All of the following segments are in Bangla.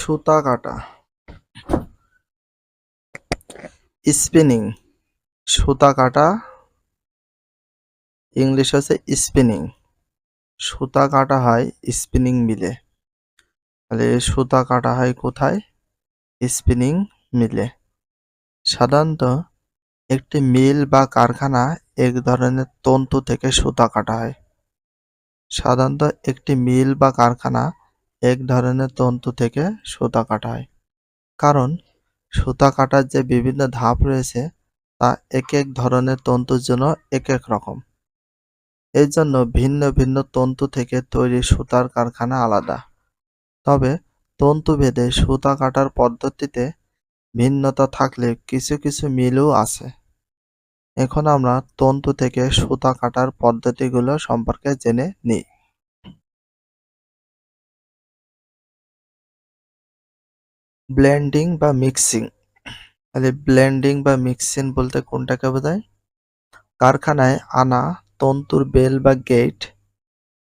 সুতা কাটা। স্পিনিং সুতা কাটা। ইংলিশ হচ্ছে স্পিনিং সুতা কাটা হয় স্পিনিং মিলে। তাহলে সুতা কাটা হয় কোথায়? স্পিনিং মিলে। সাধারণত একটি মিল বা কারখানা এক ধরনের তন্তু থেকে সুতা কাটা হয়। সাধারণত একটি মিল বা কারখানা এক ধরনের তন্তু থেকে সুতা কাটা হয় কারণ, সুতা কাটার যে বিভিন্ন ধাপ রয়েছে, তা এক এক ধরনের তন্তুর জন্য এক এক রকম। এর জন্য ভিন্ন ভিন্ন তন্তু থেকে তৈরি সুতার কারখানা আলাদা। তবে তন্তু তন্তুভেদে সুতা কাটার পদ্ধতিতে ভিন্নতা থাকলে কিছু কিছু মিলও আছে। এখন আমরা তন্তু থেকে সুতা কাটার পদ্ধতিগুলো সম্পর্কে জেনে নিই। ব্লেন্ডিং বা মিক্সিং। তাহলে ব্লেন্ডিং বা মিক্সিং বলতে কোনটাকে বোঝায়? কারখানায় আনা তন্তুর বেল বা গেট।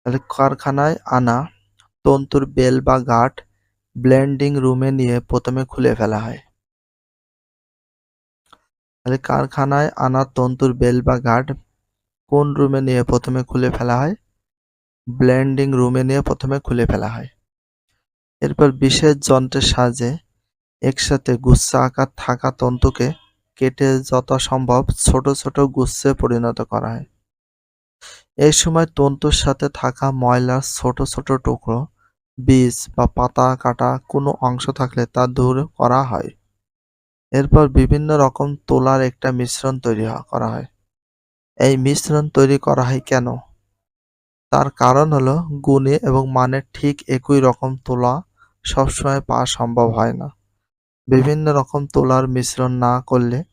তাহলে কারখানায় আনা তন্তুর বেল বা গাঁট ব্লেন্ডিং রুমে নিয়ে প্রথমে খুলে ফেলা হয়। তাহলে কারখানায় আনা তন্তুর বেল বা গাঁট কোন রুমে নিয়ে প্রথমে খুলে ফেলা হয়? ব্লেন্ডিং রুমে নিয়ে প্রথমে খুলে ফেলা হয়। এরপর বিশেষ যন্ত্রের সাহায্যে একসাথে গুচ্ছ আকার থাকা তন্তুকে কেটে যত সম্ভব ছোট ছোট গুচ্ছে পরিণত করা হয়। এই সময় তন্তুর সাথে থাকা ময়লার ছোট ছোট টুকরো, বীজ বা পাতা কাটা কোনো অংশ থাকলে তা দূর করা হয়। এরপর বিভিন্ন রকম তোলার একটা মিশ্রণ তৈরি করা হয়। এই মিশ্রণ তৈরি করা হয় কেন? তার কারণ হলো গুণে এবং মানে ঠিক একই রকম তোলা সবসময় পাওয়া সম্ভব হয় না। বিভিন্ন রকম তোলার মিশ্রণ না করলে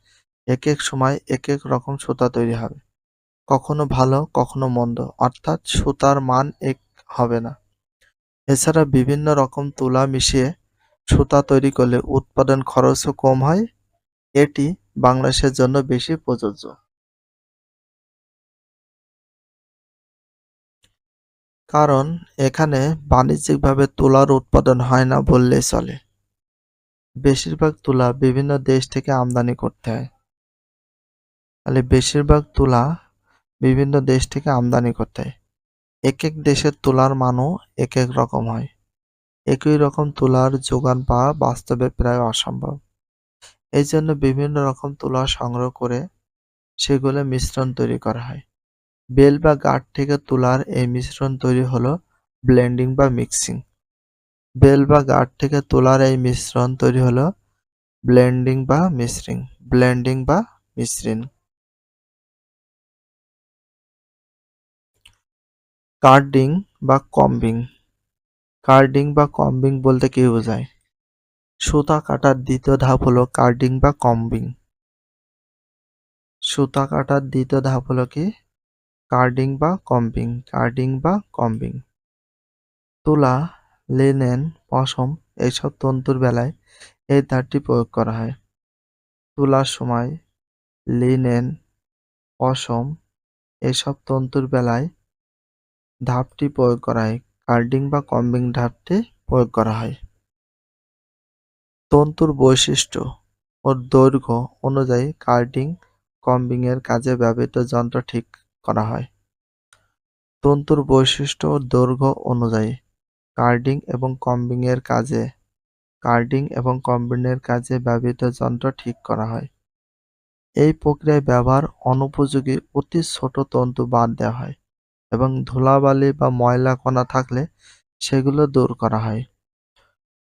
এক এক সময় এক এক রকম সুতা তৈরি হবে। কখনো ভালো, কখনো মন্দ, অর্থাৎ সুতার মান এক হবে না। এছাড়া বিভিন্ন রকম তুলা মিশিয়ে সুতা তৈরি করলে উৎপাদন খরচও কম হয়। এটি বাংলাদেশের জন্য বেশি প্রযোজ্য। কারণ এখানে বাণিজ্যিকভাবে তুলার উৎপাদন হয় না বললেই চলে। বেশিরভাগ তুলা বিভিন্ন দেশ থেকে আমদানি করতে হয়। তাহলে বেশিরভাগ তুলা বিভিন্ন দেশ থেকে আমদানি করতে হয়। এক এক দেশের তুলার মানও এক এক রকম হয়। একই রকম তুলার যোগান পাওয়া বাস্তবে প্রায় অসম্ভব। এই জন্য বিভিন্ন রকম তুলা সংগ্রহ করে সেগুলো মিশ্রণ তৈরি করা হয়। বেল বা গাঠ থেকে তুলার এই মিশ্রণ তৈরি হলো ব্লেন্ডিং বা মিক্সিং। বেল বা গাঠ থেকে তুলার এই মিশ্রণ তৈরি হলো ব্লেন্ডিং বা মিশ্রিং, ব্লেন্ডিং বা মিশ্রিন। কার্ডিং বা কম্বিং। কার্ডিং বা কম্বিং বলতে কি বোঝায়? সুতা কাটার দ্বিতীয় ধাপ হলো কার্ডিং বা কম্বিং। সুতা কাটার দ্বিতীয় ধাপ হলো কি? কার্ডিং বা কম্বিং, কার্ডিং বা কম্বিং। তুলা, লিনেন, পশম এইসব তন্তুর বেলায় এই ধারটি প্রয়োগ করা হয়। তুলার সময় লিনেন, পশম এসব তন্তুর বেলায় ধাপটি প্রয়োগ করা হয়। কার্ডিং বা কম্বিং ধাপটি প্রয়োগ করা হয়। তন্তুর বৈশিষ্ট্য ও দৈর্ঘ্য অনুযায়ী কার্ডিং কম্বিংয়ের কাজে ব্যবহৃত যন্ত্র ঠিক করা হয়। তন্তুর বৈশিষ্ট্য ও দৈর্ঘ্য অনুযায়ী কার্ডিং এবং কম্বিং এর কাজে, কার্ডিং এবং কম্বিং এর কাজে ব্যবহৃত যন্ত্র ঠিক করা হয়। এই প্রক্রিয়ায় ব্যবহার অনুপযোগী অতি ছোট তন্তু বাদ দেওয়া হয় এবং ধুলাবালি বা ময়লা কণা থাকলে সেগুলো দূর করা হয়।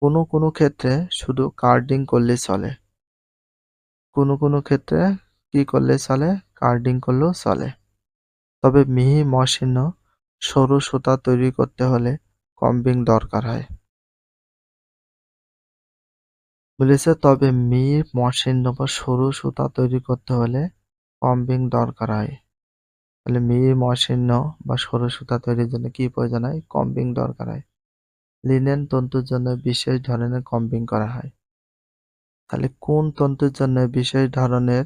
কোনো কোনো ক্ষেত্রে শুধু কার্ডিং করলে চলে। কোনো কোনো ক্ষেত্রে কি করলে চলে? কার্ডিং করলেও চলে। তবে মিহি মসৃণ সরু সুতা তৈরি করতে হলে কম্বিং দরকার হয়। বলেছে তবে মিহি মসৃণ বা সরু সুতা তৈরি করতে হলে কম্বিং দরকার হয়। তাহলে মিহি মসৃণ বা সরু সুতা তৈরির জন্য কি প্রয়োজন হয়? কম্বিং দরকার হয়। লিনেন তন্তুর জন্য বিশেষ ধরনের কম্বিং করা হয়। তাহলে কোন তন্তুর জন্য বিশেষ ধরনের